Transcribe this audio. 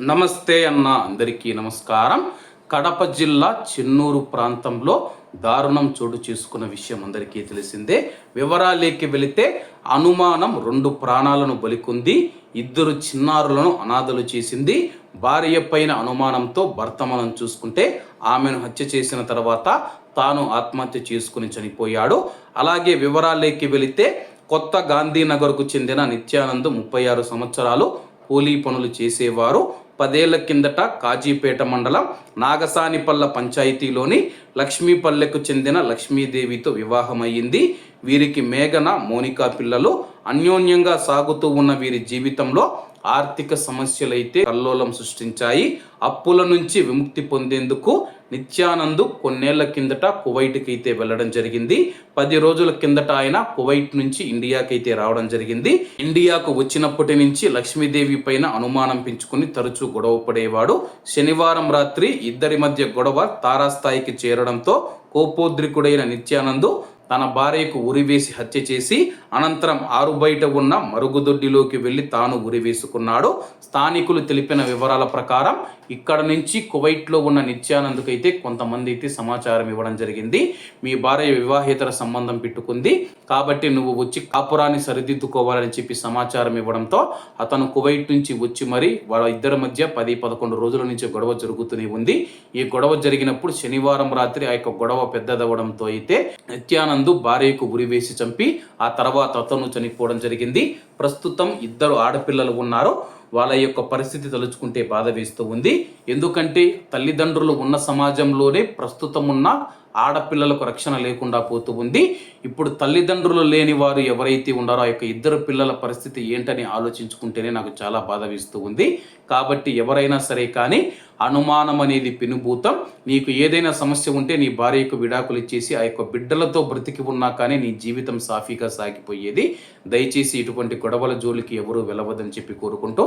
నమస్తే అన్న అందరికీ నమస్కారం. కడప జిల్లా చెన్నూరు ప్రాంతంలో దారుణం చోటు చేసుకున్న విషయం అందరికీ తెలిసిందే. వివరాలేకి వెళితే అనుమానం రెండు ప్రాణాలను బలికొంది. ఇద్దరు చిన్నారులను అనాథలు చేసింది. భార్య పైన అనుమానంతో భర్త మనం చూసుకుంటే ఆమెను హత్య చేసిన తర్వాత తాను ఆత్మహత్య చేసుకుని చనిపోయాడు. అలాగే వివరాలేకి వెళితే కొత్త గాంధీనగర్కు చెందిన నిత్యానంద్ ముప్పై ఆరు సంవత్సరాలు కూలీ పనులు చేసేవారు. పదేళ్ళ కిందట కాజీపేట మండలం నాగసానిపల్ల పంచాయతీలోని లక్ష్మీపల్లెకు చెందిన లక్ష్మీదేవితో వివాహమయ్యింది. వీరికి మేఘన మోనికా పిల్లలు అన్యోన్యంగా సాగుతూ ఉన్న వీరి జీవితంలో ఆర్థిక సమస్యలైతే కల్లోలం సృష్టించాయి. అప్పుల నుంచి విముక్తి పొందేందుకు నిత్యానంద్ కొన్నేళ్ళ కిందట కువైట్కి అయితే వెళ్ళడం జరిగింది. పది రోజుల కిందట ఆయన కువైట్ నుంచి ఇండియాకి అయితే రావడం జరిగింది. ఇండియాకు వచ్చినప్పటి నుంచి లక్ష్మీదేవి పైన అనుమానం పెంచుకుని తరచూ గొడవ పడేవాడు. శనివారం రాత్రి ఇద్దరి మధ్య గొడవ తారాస్థాయికి చేరడంతో కోపోద్రికుడైన నిత్యానంద్ తన భార్యకు ఉరివేసి హత్య చేసి అనంతరం ఆరు బయట ఉన్న మరుగుదొడ్డిలోకి వెళ్ళి తాను ఉరివేసుకున్నాడు స్థానికులు తెలిపిన వివరాల ప్రకారం ఇక్కడ నుంచి కువైట్లో ఉన్న నిత్యానంద్కు అయితే కొంతమంది అయితే సమాచారం ఇవ్వడం జరిగింది. మీ భార్య వివాహేతర సంబంధం పెట్టుకుంది. కాబట్టి నువ్వు వచ్చి కాపురాన్ని సరిదిద్దుకోవాలని చెప్పి సమాచారం ఇవ్వడంతో అతను కువైట్ నుంచి వచ్చి మరి వాళ్ళ ఇద్దరి మధ్య పది పదకొండు రోజుల నుంచి గొడవ జరుగుతూనే ఉంది. ఈ గొడవ జరిగినప్పుడు శనివారం రాత్రి ఆ యొక్క గొడవ పెద్దదవడంతో అయితే నిత్యానంద్ భార్యకు ఉరివేసి చంపి ఆ తర్వాత అతను చనిపోవడం జరిగింది. ప్రస్తుతం ఇద్దరు ఆడపిల్లలు ఉన్నారు. వాళ్ళ యొక్క పరిస్థితి తలుచుకుంటే బాధ వేస్తూ ఉంది. ఎందుకంటే తల్లిదండ్రులు ఉన్న సమాజంలోనే ప్రస్తుతం ఉన్న ఆడపిల్లలకు రక్షణ లేకుండా పోతూ ఉంది. ఇప్పుడు తల్లిదండ్రులు లేని వారు ఎవరైతే ఉన్నారో ఆ యొక్క ఇద్దరు పిల్లల పరిస్థితి ఏంటని ఆలోచించుకుంటేనే నాకు చాలా బాధ వేస్తూ ఉంది. కాబట్టి ఎవరైనా సరే కానీ అనుమానం అనేది పెనుభూతం. నీకు ఏదైనా సమస్య ఉంటే నీ భార్యకు విడాకులు ఇచ్చేసి ఆ యొక్క బిడ్డలతో బ్రతికి ఉన్నా కానీ నీ జీవితం సాఫీగా సాగిపోయేది. దయచేసి ఇటువంటి గొడవల జోలికి ఎవరూ వెళ్ళవద్దని చెప్పి కోరుకుంటూ